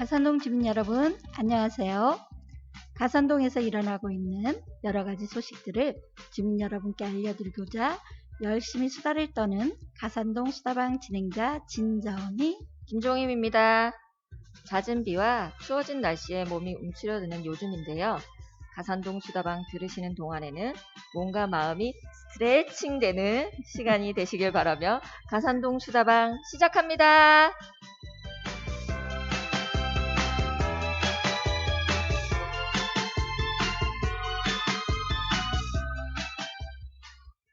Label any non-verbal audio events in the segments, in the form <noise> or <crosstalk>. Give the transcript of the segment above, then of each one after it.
가산동 주민 여러분, 안녕하세요. 가산동에서 일어나고 있는 여러 가지 소식들을 주민 여러분께 알려드리고자 열심히 수다를 떠는 가산동 수다방 진행자 진정희 김종임입니다. 잦은 비와 추워진 날씨에 몸이 움츠려드는 요즘인데요. 가산동 수다방 들으시는 동안에는 몸과 마음이 스트레칭 되는 시간이 되시길 바라며 가산동 수다방 시작합니다.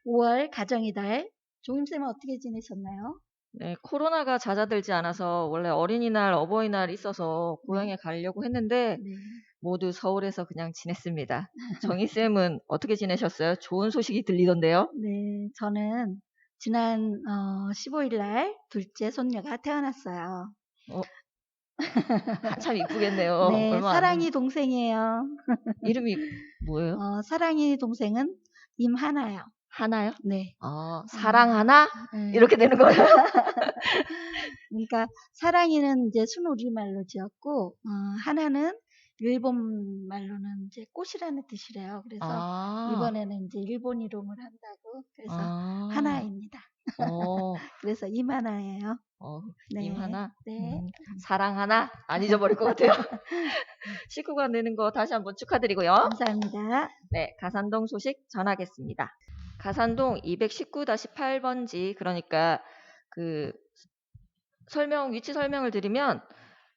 5월 가정의 달 종임쌤은 어떻게 지내셨나요? 네, 코로나가 잦아들지 않아서 원래 어린이날, 어버이날 있어서 고향에 가려고 했는데 네. 모두 서울에서 그냥 지냈습니다. 정희쌤은 어떻게 지내셨어요? 좋은 소식이 들리던데요? 네, 저는 지난 어, 15일 날 둘째 손녀가 태어났어요. 한참 <laughs> 이쁘겠네요. 네, 얼마 안 사랑이 동생이에요. 이름이 뭐예요? 어, 사랑이 동생은 임하나요. 하나요? 네. 어, 사랑 하나? 네. 이렇게 되는 거예요? <laughs> 그러니까 사랑이는 이제 순우리말로 지었고 어, 하나는 일본 말로는 이제 꽃이라는 뜻이래요. 그래서 아, 이번에는 이제 일본 이름을 한다고 그래서 아, 하나입니다. 어, <laughs> 그래서 임하나예요. 어, 네. 임 하나? 네. 음, 사랑 하나? 안 잊어버릴 것 같아요. <laughs> 식구가 되는 거 다시 한번 축하드리고요. 감사합니다. 네, 가산동 소식 전하겠습니다. 가산동 219-8번지, 그러니까 그 설명, 위치 설명을 드리면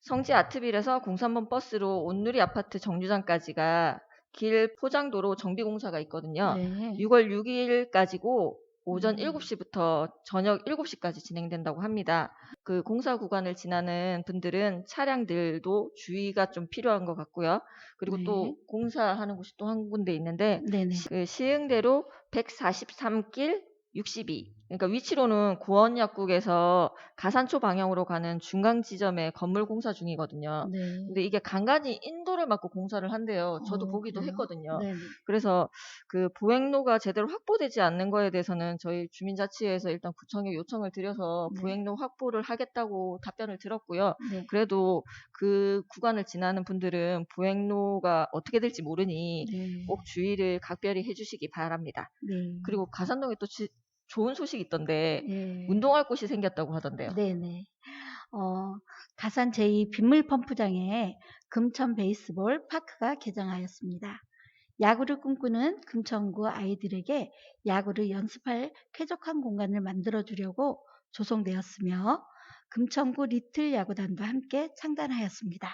성지 아트빌에서 공산번 버스로 온누리 아파트 정류장까지가 길 포장도로 정비 공사가 있거든요. 네. 6월 6일까지고 오전 음. 7시부터 저녁 7시까지 진행된다고 합니다. 그 공사 구간을 지나는 분들은 차량들도 주의가 좀 필요한 것 같고요. 그리고 네. 또 공사하는 곳이 또 한 군데 있는데. 그 시흥대로 143길 62. 그러니까 위치로는 구원약국에서 가산초 방향으로 가는 중간 지점에 건물 공사 중이거든요. 네. 근데 이게 간간히 인도를 맞고 공사를 한대요. 저도 어, 보기도 그래요? 했거든요. 네네. 그래서 그 보행로가 제대로 확보되지 않는 거에 대해서는 저희 주민자치회에서 일단 구청에 요청을 드려서 네. 보행로 확보를 하겠다고 답변을 들었고요. 네. 그래도 그 구간을 지나는 분들은 보행로가 어떻게 될지 모르니 네. 꼭 주의를 각별히 해주시기 바랍니다. 네. 그리고 가산동에 또 지- 좋은 소식이 있던데 네. 운동할 곳이 생겼다고 하던데요. 네네. 어, 가산 제2 빗물 펌프장에 금천 베이스볼 파크가 개장하였습니다. 야구를 꿈꾸는 금천구 아이들에게 야구를 연습할 쾌적한 공간을 만들어 주려고 조성되었으며 금천구 리틀 야구단도 함께 창단하였습니다.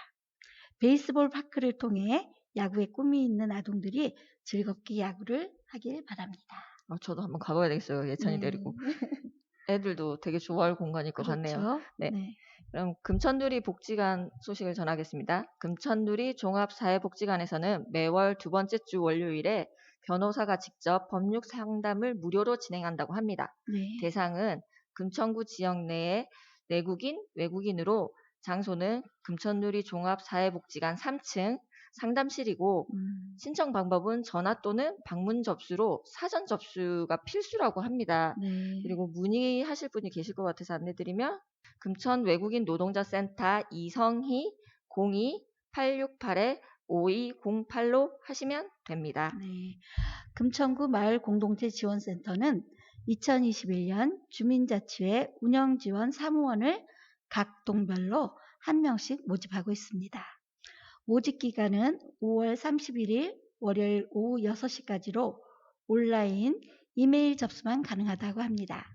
베이스볼 파크를 통해 야구에 꿈이 있는 아동들이 즐겁게 야구를 하길 바랍니다. 아, 저도 한번 가봐야 되겠어요. 예찬이 네. 데리고. <laughs> 애들도 되게 좋아할 공간일 것 같네요. 그렇죠. 네. 네. 그럼 금천누리 복지관 소식을 전하겠습니다. 금천누리 종합사회복지관에서는 매월 두 번째 주 월요일에 변호사가 직접 법률 상담을 무료로 진행한다고 합니다. 네. 대상은 금천구 지역 내의 내국인, 외국인으로 장소는 금천누리 종합사회복지관 3층 상담실이고 음, 신청 방법은 전화 또는 방문 접수로 사전 접수가 필수라고 합니다. 네. 그리고 문의하실 분이 계실 것 같아서 안내드리면 금천 외국인 노동자 센터 이성희 02-868-5208로 하시면 됩니다. 네. 금천구 마을 공동체 지원센터는 2021년 주민자치회 운영지원 사무원을 각 동별로 한 명씩 모집하고 있습니다. 모집 기간은 5월 31일 월요일 오후 6시까지로 온라인 이메일 접수만 가능하다고 합니다.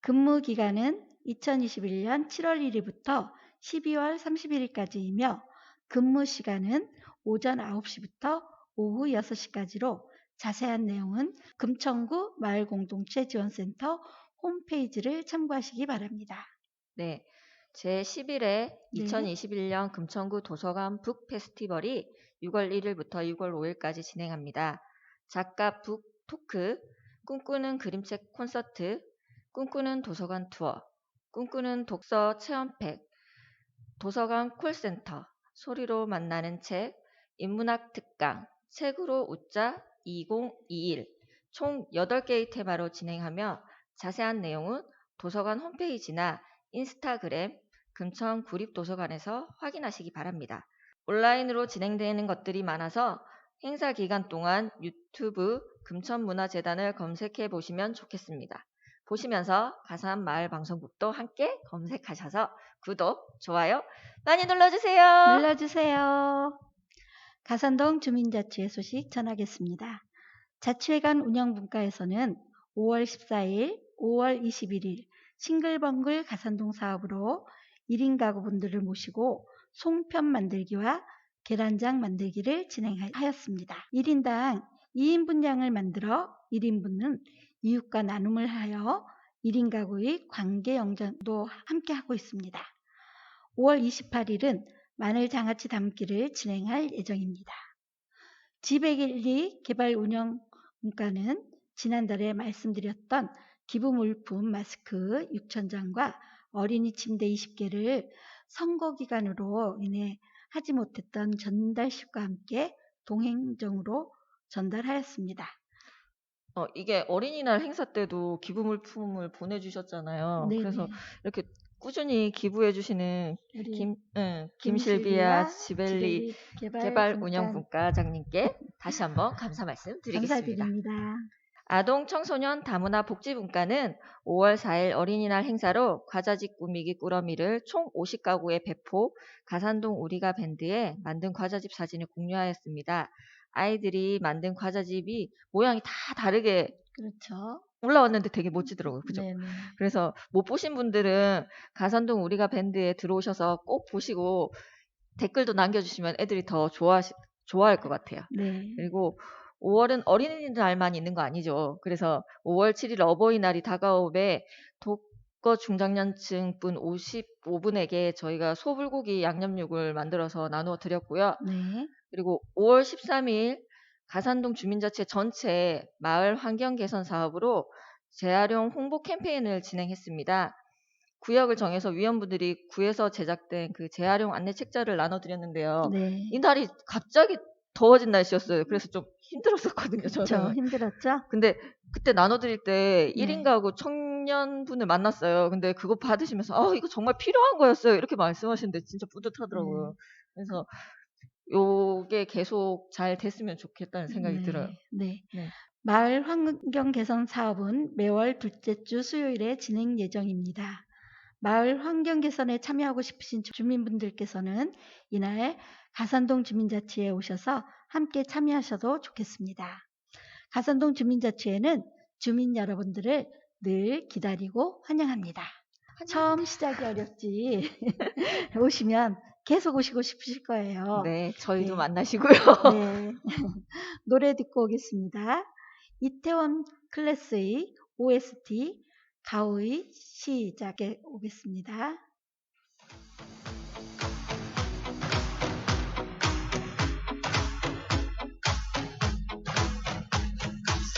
근무 기간은 2021년 7월 1일부터 12월 31일까지이며 근무 시간은 오전 9시부터 오후 6시까지로 자세한 내용은 금천구 마을공동체 지원센터 홈페이지를 참고하시기 바랍니다. 네. 제11회 2021년 금천구 도서관 북 페스티벌이 6월 1일부터 6월 5일까지 진행합니다. 작가 북 토크, 꿈꾸는 그림책 콘서트, 꿈꾸는 도서관 투어, 꿈꾸는 독서 체험팩, 도서관 콜센터, 소리로 만나는 책, 인문학 특강, 책으로 웃자 2021, 총 8개의 테마로 진행하며 자세한 내용은 도서관 홈페이지나 인스타그램, 금천 구립도서관에서 확인하시기 바랍니다. 온라인으로 진행되는 것들이 많아서 행사 기간 동안 유튜브 금천문화재단을 검색해 보시면 좋겠습니다. 보시면서 가산 마을 방송국도 함께 검색하셔서 구독, 좋아요 많이 눌러주세요. 눌러주세요. 가산동 주민자치회 소식 전하겠습니다. 자치회관 운영분과에서는 5월 14일, 5월 21일 싱글벙글 가산동 사업으로 1인 가구 분들을 모시고 송편 만들기와 계란장 만들기를 진행하였습니다. 1인당 2인분 양을 만들어 1인분은 이웃과 나눔을 하여 1인 가구의 관계 영전도 함께 하고 있습니다. 5월 28일은 마늘 장아찌 담기를 진행할 예정입니다. 지백일리 개발 운영 문과는 지난달에 말씀드렸던 기부 물품 마스크 6천장과 어린이 침대 20개를 선거 기간으로 인해 하지 못했던 전달식과 함께 동행정으로 전달하였습니다. 어, 이게 어린이날 행사 때도 기부 물품을 보내주셨잖아요. 네네. 그래서 이렇게 꾸준히 기부해주시는 김, 응, 김실비아 지벨리 개발, 개발 분과 운영분과 장님께 다시 한번 감사 말씀 드리겠습니다. 감사드립니다. 아동 청소년 다문화 복지분과는 5월 4일 어린이날 행사로 과자집 꾸미기 꾸러미를 총 50가구에 배포 가산동 우리가 밴드에 만든 과자집 사진을 공유하였습니다. 아이들이 만든 과자집이 모양이 다 다르게 그렇죠. 올라왔는데 되게 멋지더라고요. 그죠? 네네. 그래서 못 보신 분들은 가산동 우리가 밴드에 들어오셔서 꼭 보시고 댓글도 남겨주시면 애들이 더 좋아 좋아할 것 같아요. 네. 그리고 5월은 어린이날만 있는 거 아니죠. 그래서 5월 7일 어버이날이 다가오매 독거 중장년층 분 55분에게 저희가 소불고기 양념육을 만들어서 나누어 드렸고요. 네. 그리고 5월 13일 가산동 주민자치 전체 마을 환경 개선 사업으로 재활용 홍보 캠페인을 진행했습니다. 구역을 정해서 위원분들이 구에서 제작된 그 재활용 안내 책자를 나눠드렸는데요. 네. 이날이 갑자기 더워진 날씨였어요. 그래서 좀 힘들었었거든요. 저는. 그렇죠. 힘들었죠? 근데 그때 나눠드릴 때 네. 1인 가구 청년분을 만났어요. 근데 그거 받으시면서 아 이거 정말 필요한 거였어요. 이렇게 말씀하시는데 진짜 뿌듯하더라고요. 네. 그래서 요게 계속 잘 됐으면 좋겠다는 생각이 네, 들어요. 네. 네. 마을 환경 개선 사업은 매월 둘째 주 수요일에 진행 예정입니다. 마을 환경 개선에 참여하고 싶으신 주민분들께서는 이날 가산동 주민자치회에 오셔서 함께 참여하셔도 좋겠습니다. 가산동 주민자치회는 주민 여러분들을 늘 기다리고 환영합니다. 처음 시작이 어렵지 <laughs> 오시면 계속 오시고 싶으실 거예요. 네, 저희도 네. 만나시고요. <laughs> 네. <laughs> 노래 듣고 오겠습니다. 이태원 클래스의 OST 가오의 시작에 오겠습니다.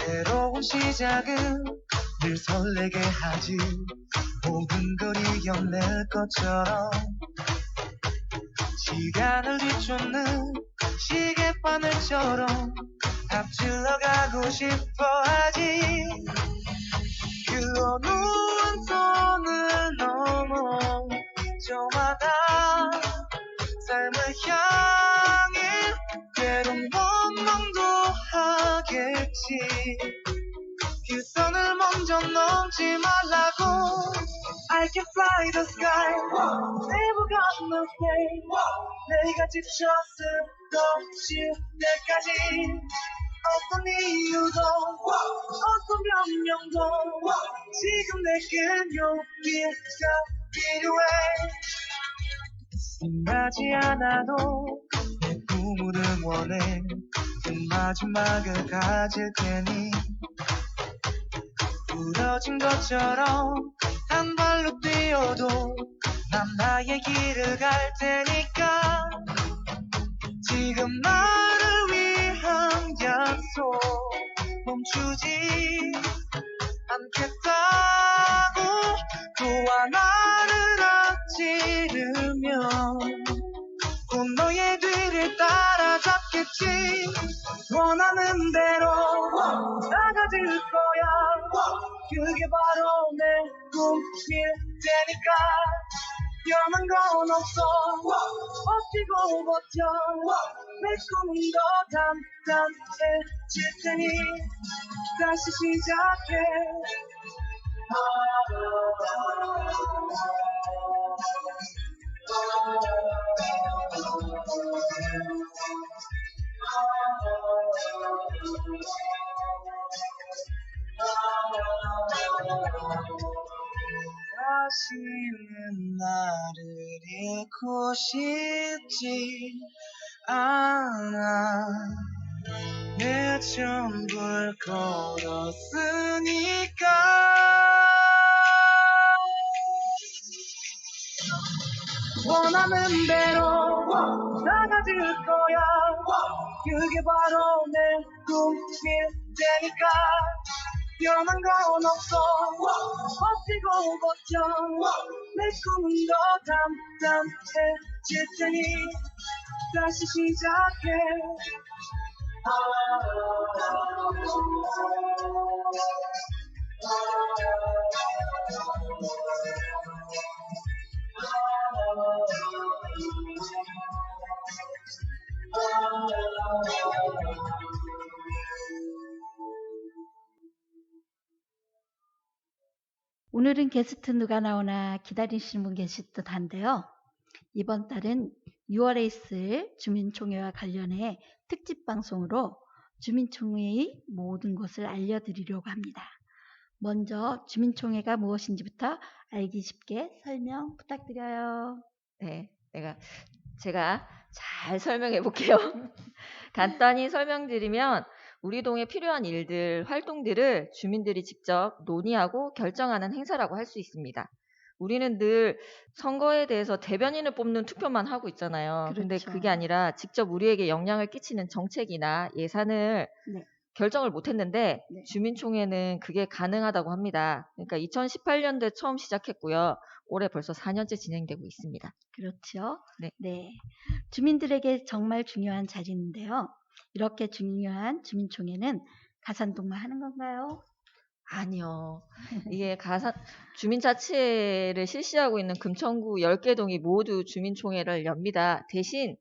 새로운 시작은 늘 설레게 하지. 모든 걸 이겨낼 것처럼. 시간을 뒤쫓는 시계바늘처럼 앞질러 가고 싶어 하지. 그 어느 한선을 넘어 저마다. 삶을 향해 때론 원망도 하겠지. 그 선을 먼저 넘지 말라고. I can fly the sky. Never gonna stay 내가 지쳤을 것일 때까지. 어떤 이유도 어떤 변명도 지금 내겐 용기가 필요해. 신나지 않아도 내 꿈을 응원해 그 마지막을 가질 테니 부러진 것처럼 한 발로 뛰어도 난 나의 길을 갈 테니까 지금 나를 위한 약속 멈추지 않겠다고. 또 하나를 앞지르면 따라잡겠지. 원하는 대로 나가질 거야. 그게 바로 내 꿈일 테니까. 변한 건 없어. 버티고 버텨. 내 꿈은 더 단단해질 테니. 다시 시작해 다시는 나를 잃고 싶지 않아. 내 전부를 걸었으니까. 원하는 대로 나가질 거야 그게 바로 내 꿈일 테니까 변한 건 없어 버티고 버텨 내 꿈은 더 단단해질 테니 다시 시작해 오늘은 게스트 누가 나오나 기다리시는 분 계실 듯 한데요. 이번 달은 6월에 있을 주민총회와 관련해 특집 방송으로 주민총회의 모든 것을 알려드리려고 합니다. 먼저 주민총회가 무엇인지부터 알기 쉽게 설명 부탁드려요. 네, 내가 제가 잘 설명해 볼게요. <laughs> 간단히 설명드리면 우리 동에 필요한 일들, 활동들을 주민들이 직접 논의하고 결정하는 행사라고 할 수 있습니다. 우리는 늘 선거에 대해서 대변인을 뽑는 투표만 하고 있잖아요. 근데 그렇죠. 그게 아니라 직접 우리에게 영향을 끼치는 정책이나 예산을 네. 결정을 못 했는데 네. 주민총회는 그게 가능하다고 합니다. 그러니까 2018년도에 처음 시작했고요. 올해 벌써 4년째 진행되고 있습니다. 그렇죠. 네. 주민들에게 정말 중요한 자리인데요. 이렇게 중요한 주민총회는 가산동만 하는 건가요? 아니요. <laughs> 이게 가산 주민자치회를 실시하고 있는 금천구 10개 동이 모두 주민총회를 엽니다. 대신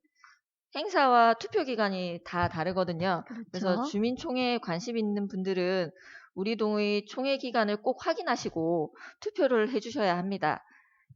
행사와 투표 기간이 다 다르거든요. 그래서 그렇죠. 주민총회에 관심 있는 분들은 우리 동의 총회 기간을 꼭 확인하시고 투표를 해주셔야 합니다.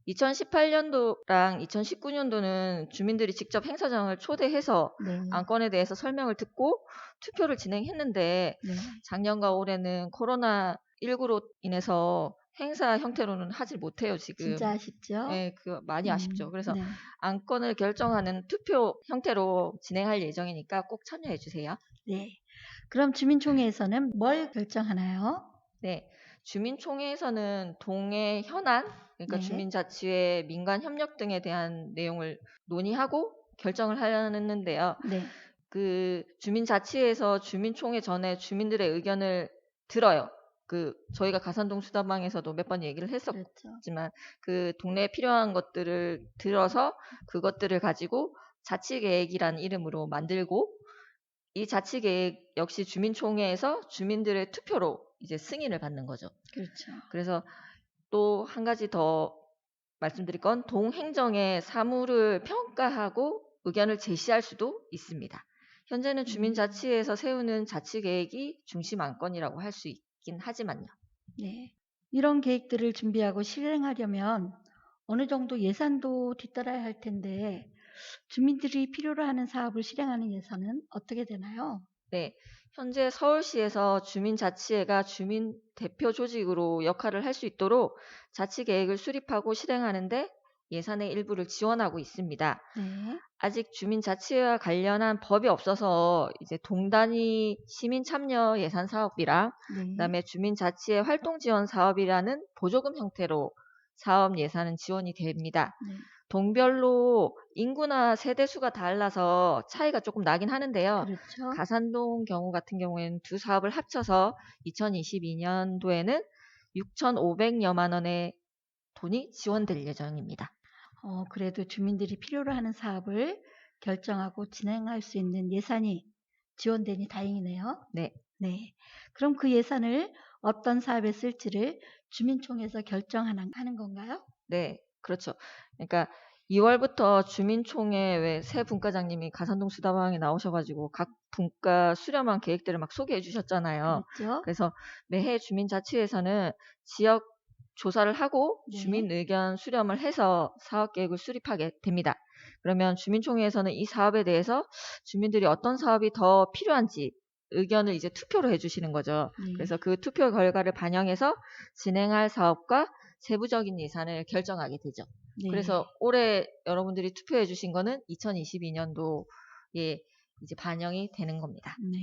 2018년도랑 2019년도는 주민들이 직접 행사장을 초대해서 네. 안건에 대해서 설명을 듣고 투표를 진행했는데 네. 작년과 올해는 코로나 19로 인해서 행사 형태로는 하지 못해요, 지금. 진짜 아쉽죠? 네, 그 많이 아쉽죠. 음, 그래서 네. 안건을 결정하는 투표 형태로 진행할 예정이니까 꼭 참여해 주세요. 네. 그럼 주민총회에서는 뭘 결정하나요? 네. 주민총회에서는 동의 현안, 그러니까 네. 주민자치회, 민간 협력 등에 대한 내용을 논의하고 결정을 하는데요. 네. 그 주민자치회에서 주민총회 전에 주민들의 의견을 들어요. 그 저희가 가산동 수다방에서도 몇 번 얘기를 했었지만 그렇죠. 그 동네에 필요한 것들을 들어서 그것들을 가지고 자치 계획이라는 이름으로 만들고 이 자치 계획 역시 주민총회에서 주민들의 투표로 이제 승인을 받는 거죠. 그렇죠. 그래서 또 한 가지 더 말씀드릴 건 동행정의 사무를 평가하고 의견을 제시할 수도 있습니다. 현재는 주민자치회에서 세우는 자치계획이 중심 안건이라고 할 수 있긴 하지만요. 네. 이런 계획들을 준비하고 실행하려면 어느 정도 예산도 뒤따라야 할 텐데 주민들이 필요로 하는 사업을 실행하는 예산은 어떻게 되나요? 네. 현재 서울시에서 주민자치회가 주민 대표 조직으로 역할을 할 수 있도록 자치 계획을 수립하고 실행하는데 예산의 일부를 지원하고 있습니다. 네. 아직 주민 자치회와 관련한 법이 없어서 이제 동단위 시민 참여 예산 사업이랑 네. 그다음에 주민 자치회 활동 지원 사업이라는 보조금 형태로 사업 예산은 지원이 됩니다. 네. 동별로 인구나 세대 수가 달라서 차이가 조금 나긴 하는데요. 그렇죠. 가산동 경우 같은 경우에는 두 사업을 합쳐서 2022년도에는 6,500여만 원의 돈이 지원될 예정입니다. 어, 그래도 주민들이 필요로 하는 사업을 결정하고 진행할 수 있는 예산이 지원되니 다행이네요. 네. 네. 그럼 그 예산을 어떤 사업에 쓸지를 주민총회에서 결정하는 하는 건가요? 네. 그렇죠. 그러니까 2월부터 주민총회 왜 새 분과장님이 가산동 수다방에 나오셔가지고 각 분과 수렴한 계획들을 막 소개해 주셨잖아요. 그렇죠? 그래서 매해 주민자치회에서는 지역 조사를 하고 네. 주민 의견 수렴을 해서 사업 계획을 수립하게 됩니다. 그러면 주민총회에서는 이 사업에 대해서 주민들이 어떤 사업이 더 필요한지 의견을 이제 투표로 해주시는 거죠. 네. 그래서 그 투표 결과를 반영해서 진행할 사업과 세부적인 예산을 결정하게 되죠. 네. 그래서 올해 여러분들이 투표해 주신 거는 2022년도에 이제 반영이 되는 겁니다. 네.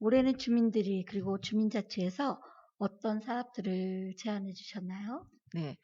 올해는 주민들이 그리고 주민자치에서 어떤 사업들을 제안해 주셨나요? 네.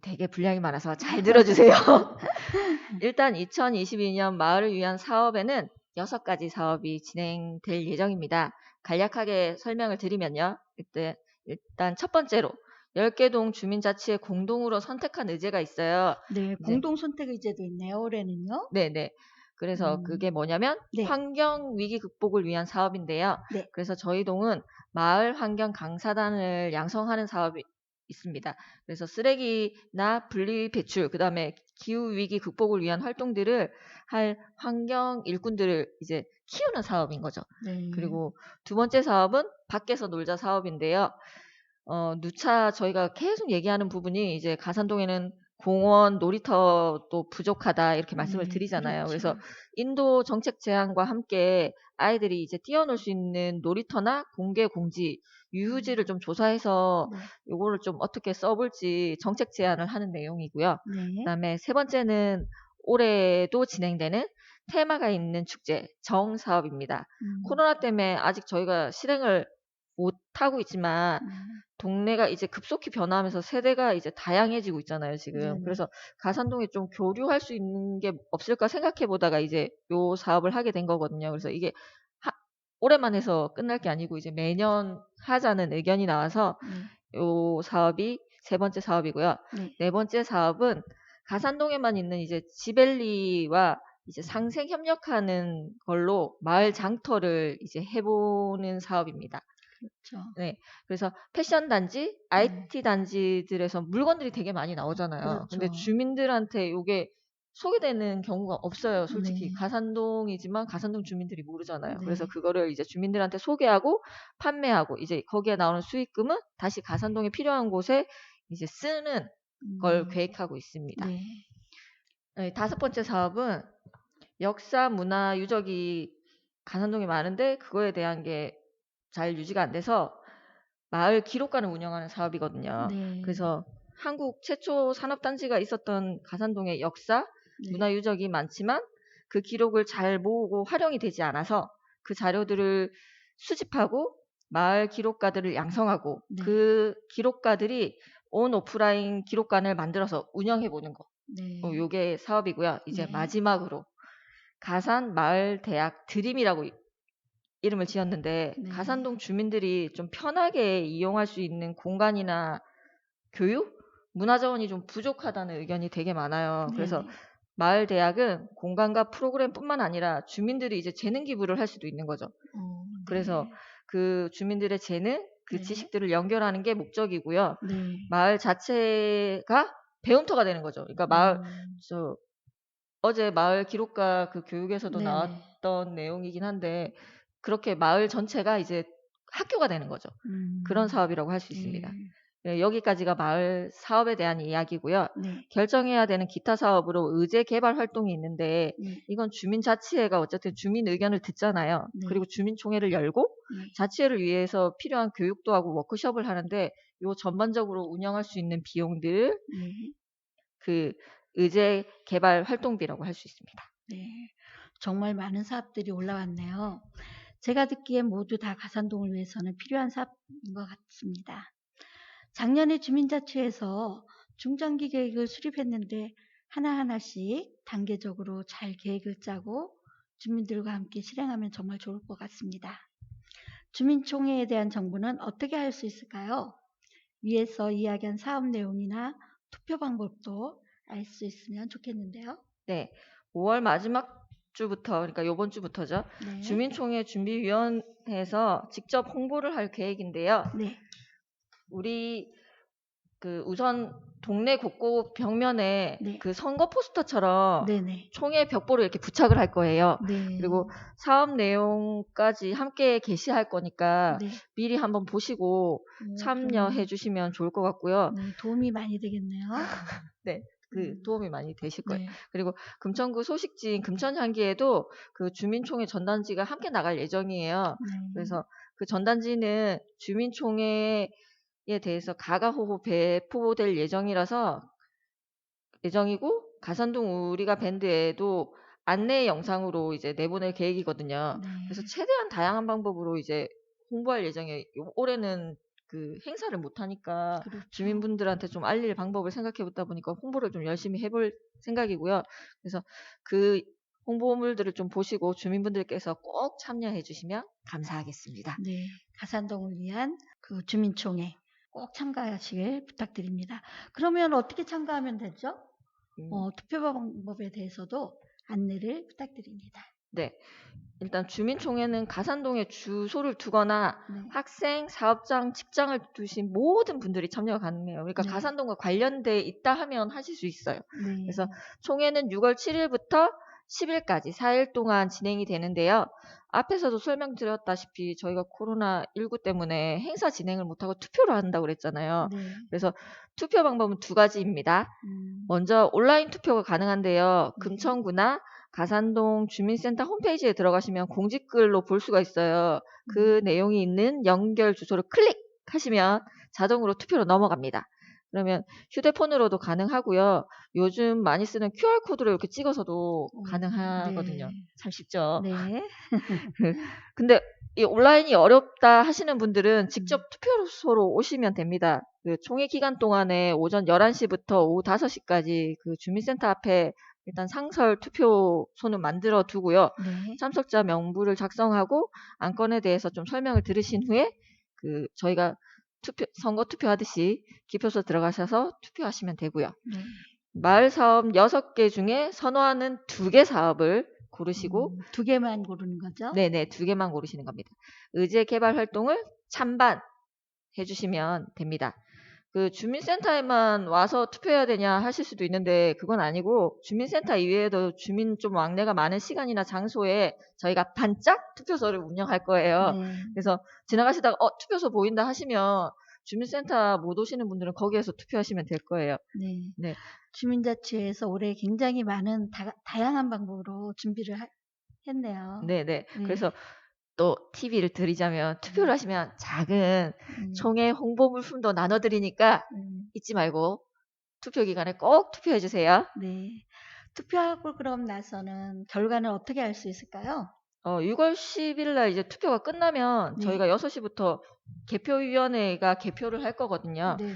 되게 분량이 많아서 잘 들어주세요. <laughs> 일단 2022년 마을을 위한 사업에는 6가지 사업이 진행될 예정입니다. 간략하게 설명을 드리면요. 일단, 일단 첫 번째로 10개 동 주민자치에 공동으로 선택한 의제가 있어요. 네, 공동 선택 의제도 있네요. 올해는요. 네 네. 그래서 음. 그게 뭐냐면 네. 환경 위기 극복을 위한 사업인데요. 네. 그래서 저희 동은 마을 환경 강사단을 양성하는 사업이 있습니다. 그래서 쓰레기나 분리 배출, 그 다음에 기후 위기 극복을 위한 활동들을 할 환경 일꾼들을 이제 키우는 사업인 거죠. 네. 그리고 두 번째 사업은 밖에서 놀자 사업인데요. 어, 누차 저희가 계속 얘기하는 부분이 이제 가산동에는 공원, 놀이터도 부족하다 이렇게 말씀을 네, 드리잖아요. 그렇죠. 그래서 인도 정책 제안과 함께 아이들이 이제 뛰어놀 수 있는 놀이터나 공개 공지, 유휴지를 좀 조사해서 네. 요거를 좀 어떻게 써볼지 정책 제안을 하는 내용이고요. 네. 그다음에 세 번째는 올해도 진행되는 테마가 있는 축제 정 사업입니다. 음, 코로나 때문에 아직 저희가 실행을 못 하고 있지만 음, 동네가 이제 급속히 변화하면서 세대가 이제 다양해지고 있잖아요, 지금. 네네. 그래서 가산동에 좀 교류할 수 있는 게 없을까 생각해 보다가 이제 요 사업을 하게 된 거거든요. 그래서 이게 하- 올해만 해서 끝날 게 아니고 이제 매년 하자는 의견이 나와서 네. 요 사업이 세 번째 사업이고요. 네. 네 번째 사업은 가산동에만 있는 이제 지벨리와 이제 상생 협력하는 걸로 마을 장터를 이제 해보는 사업입니다. 그렇죠. 그래서 패션 단지, IT 단지들에서 물건들이 되게 많이 나오잖아요. 그렇죠. 근데 주민들한테 이게 소개되는 경우가 없어요. 솔직히 네. 가산동이지만 가산동 주민들이 모르잖아요. 네. 그래서 그거를 이제 주민들한테 소개하고 판매하고 이제 거기에 나오는 수익금은 다시 가산동에 필요한 곳에 이제 쓰는 걸 음, 계획하고 있습니다. 네. 네, 다섯 번째 사업은 역사 문화 유적이 가산동에 많은데 그거에 대한 게 잘 유지가 안 돼서 마을 기록관을 운영하는 사업이거든요. 네. 그래서 한국 최초 산업단지가 있었던 가산동의 역사, 네. 문화 유적이 많지만 그 기록을 잘 모으고 활용이 되지 않아서 그 자료들을 수집하고 마을 기록가들을 양성하고 네. 그 기록가들이 온 오프라인 기록관을 만들어서 운영해 보는 거. 네. 어, 요게 사업이고요. 이제 네. 마지막으로 가산 마을 대학 드림이라고 이- 이름을 지었는데 네. 가산동 주민들이 좀 편하게 이용할 수 있는 공간이나 교육, 문화 자원이 좀 부족하다는 의견이 되게 많아요. 그래서 네. 마을 대학은 공간과 프로그램뿐만 아니라 주민들이 이제 재능 기부를 할 수도 있는 거죠. 어, 네. 그래서 그 주민들의 재능, 그 네. 지식들을 연결하는 게 목적이고요. 네. 마을 자체가 배움터가 되는 거죠. 그러니까 마을 음, 저 어제 마을 기록가 그 교육에서도. 나왔던 내용이긴 한데 그렇게 마을 전체가 이제 학교가 되는 거죠. 음, 그런 사업이라고 할 수 있습니다. 네. 네, 여기까지가 마을 사업에 대한 이야기고요. 네. 결정해야 되는 기타 사업으로 의제 개발 활동이 있는데 네. 이건 주민자치회가 어쨌든 주민 의견을 듣잖아요. 네. 그리고 주민총회를 열고 네. 자치회를 위해서 필요한 교육도 하고 워크숍을 하는데 요 전반적으로 운영할 수 있는 비용들 네. 그 의제 개발 활동비라고 할 수 있습니다. 네. 정말 많은 사업들이 올라왔네요. 제가 듣기엔 모두 다 가산동을 위해서는 필요한 사업인 것 같습니다. 작년에 주민자치에서 중장기 계획을 수립했는데 하나하나씩 단계적으로 잘 계획을 짜고 주민들과 함께 실행하면 정말 좋을 것 같습니다. 주민총회에 대한 정보는 어떻게 할 수 있을까요? 위에서 이야기한 사업 내용이나 투표 방법도 알 수 있으면 좋겠는데요. 네. 5월 마지막 주부터 그러니까 요번 주부터죠. 네. 주민총회 준비위원회에서 직접 홍보를 할 계획인데요. 네. 우리 그 우선 동네 곳곳 벽면에 네. 그 선거 포스터처럼 네네. 총회 벽보를 이렇게 부착을 할 거예요. 네. 그리고 사업 내용까지 함께 게시할 거니까 네. 미리 한번 보시고 음, 참여해 주시면 좋을 것 같고요. 네, 도움이 많이 되겠네요. <laughs> 그 음. 도움이 많이 되실 거예요. 네. 그리고 금천구 소식지인 금천향기에도 그 주민총회 전단지가 함께 나갈 예정이에요. 네. 그래서 그 전단지는 주민총회에 대해서 가가호호 배포될 예정이라서 예정이고 가산동 우리가 밴드에도 안내 영상으로 이제 내보낼 계획이거든요. 네. 그래서 최대한 다양한 방법으로 이제 홍보할 예정이에요. 요- 올해는 그 행사를 못 하니까 그렇죠. 주민분들한테 좀 알릴 방법을 생각해 보다 보니까 홍보를 좀 열심히 해볼 생각이고요. 그래서 그 홍보물들을 좀 보시고 주민분들께서 꼭 참여해 주시면 감사하겠습니다. 네, 가산동을 위한 그 주민총회 꼭 참가하시길 부탁드립니다. 그러면 어떻게 참가하면 되죠? 음, 어, 투표 방법에 대해서도 안내를 부탁드립니다. 네. 일단 주민총회는 가산동에 주소를 두거나 네. 학생, 사업장, 직장을 두신 모든 분들이 참여가 가능해요. 그러니까 네. 가산동과 관련돼 있다 하면 하실 수 있어요. 네. 그래서 총회는 6월 7일부터 10일까지 4일 동안 진행이 되는데요. 앞에서도 설명드렸다시피 저희가 코로나19 때문에 행사 진행을 못하고 투표를 한다고 그랬잖아요. 네. 그래서 투표 방법은 두 가지입니다. 음, 먼저 온라인 투표가 가능한데요. 네. 금천구나 가산동 주민센터 홈페이지에 들어가시면 공지글로 볼 수가 있어요. 그 내용이 있는 연결 주소를 클릭하시면 자동으로 투표로 넘어갑니다. 그러면 휴대폰으로도 가능하고요. 요즘 많이 쓰는 QR코드로 이렇게 찍어서도 어, 가능하거든요. 네. 참 쉽죠. 네. <laughs> 근데 이 온라인이 어렵다 하시는 분들은 직접 투표소로 오시면 됩니다. 그 총회 기간 동안에 오전 11시부터 오후 5시까지 그 주민센터 앞에 일단 상설 투표소는 만들어 두고요. 네. 참석자 명부를 작성하고 안건에 대해서 좀 설명을 들으신 후에 그 저희가 투표 선거 투표하듯이 기표소 들어가셔서 투표하시면 되고요. 네. 마을 사업 6개 중에 선호하는 2개 사업을 고르시고 음, 두 개만 고르는 거죠? 네 네, 두 개만 고르시는 겁니다. 의제 개발 활동을 찬반 해주시면 됩니다. 그 주민센터에만 와서 투표해야 되냐 하실 수도 있는데 그건 아니고 주민센터 이외에도 주민 좀 왕래가 많은 시간이나 장소에 저희가 반짝 투표소를 운영할 거예요. 네. 그래서 지나가시다가 어 투표소 보인다 하시면 주민센터 못 오시는 분들은 거기에서 투표하시면 될 거예요. 네. 네. 주민자치회에서 올해 굉장히 많은 다, 다양한 방법으로 준비를 하- 했네요. 네네. 네. 그래서 또 TV를 드리자면 투표를 하시면 작은 음, 총회 홍보 물품도 나눠드리니까 음, 잊지 말고 투표 기간에 꼭 투표해 주세요. 네. 투표하고 그럼 나서는 결과는 어떻게 알 수 있을까요? 어, 6월 10일 날 이제 투표가 끝나면 네. 저희가 6시부터 개표위원회가 개표를 할 거거든요. 네.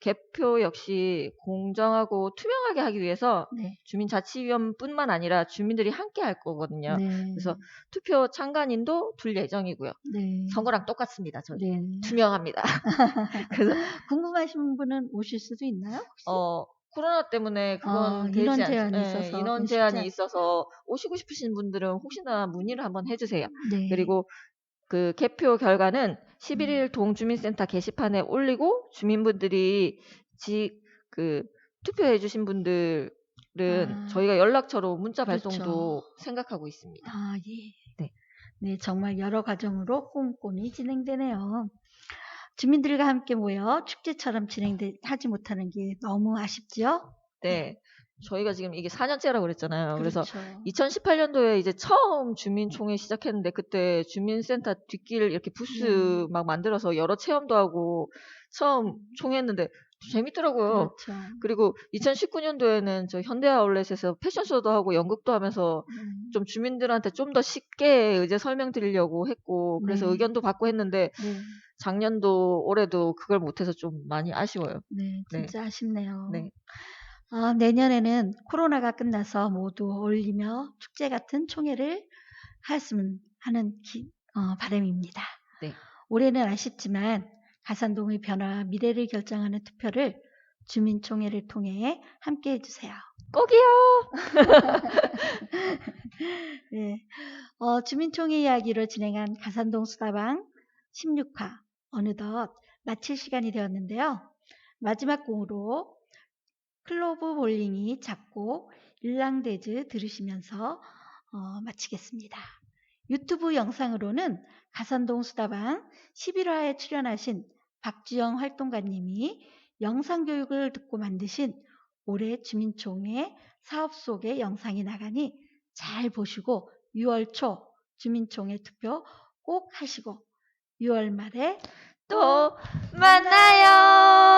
개표 역시 공정하고 투명하게 하기 위해서 네. 주민자치위원뿐만 아니라 주민들이 함께 할 거거든요. 네. 그래서 투표 참관인도 둘 예정이고요. 네. 선거랑 똑같습니다. 저희 네. 투명합니다. <laughs> 그래서 궁금하신 분은 오실 수도 있나요? 혹시? 어, 코로나 때문에 그건 아, 되지 인원 않- 제한이 예, 있어서 인원 그건 제한이 않- 있어서 오시고 싶으신 분들은 혹시나 문의를 한번 해주세요. 네. 그리고 그 개표 결과는 음. 11일 동주민센터 게시판에 올리고 주민분들이 지그 투표해주신 분들은 아. 저희가 연락처로 문자 그렇죠. 발송도 생각하고 있습니다. 아, 예. 네. 네, 정말 여러 과정으로 꼼꼼히 진행되네요. 주민들과 함께 모여 축제처럼 진행하지 못하는 게 너무 아쉽지요? 네, 저희가 지금 이게 4년째라고 그랬잖아요. 그래서 그렇죠. 2018년도에 이제 처음 주민총회 시작했는데 그때 주민센터 뒷길 이렇게 부스 네. 막 만들어서 여러 체험도 하고 처음 총회했는데 재밌더라고요. 그렇죠. 그리고 2019년도에는 저 현대 아울렛에서 패션쇼도 하고 연극도 하면서 음, 좀 주민들한테 좀 더 쉽게 의제 설명드리려고 했고 그래서 네. 의견도 받고 했는데 네, 작년도 올해도 그걸 못해서 좀 많이 아쉬워요. 네, 네. 진짜 아쉽네요. 네. 아, 내년에는 코로나가 끝나서 모두 어울리며 축제 같은 총회를 했으면 하는 기- 어, 바람입니다. 네. 올해는 아쉽지만 가산동의 변화와 미래를 결정하는 투표를 주민총회를 통해 함께 해주세요. 꼭이요. <laughs> 네. 어, 주민총회 이야기로 진행한 가산동 수다방 16화 어느덧 마칠 시간이 되었는데요. 마지막 곡으로 클로브 볼링이 작곡 일랑데즈 들으시면서 어, 마치겠습니다. 유튜브 영상으로는 가산동 수다방 11화에 출연하신 박주영 활동가님이 영상 교육을 듣고 만드신 올해 주민총회 사업 속의 영상이 나가니 잘 보시고 6월 초 주민총회 투표 꼭 하시고 6월 말에 또 만나요.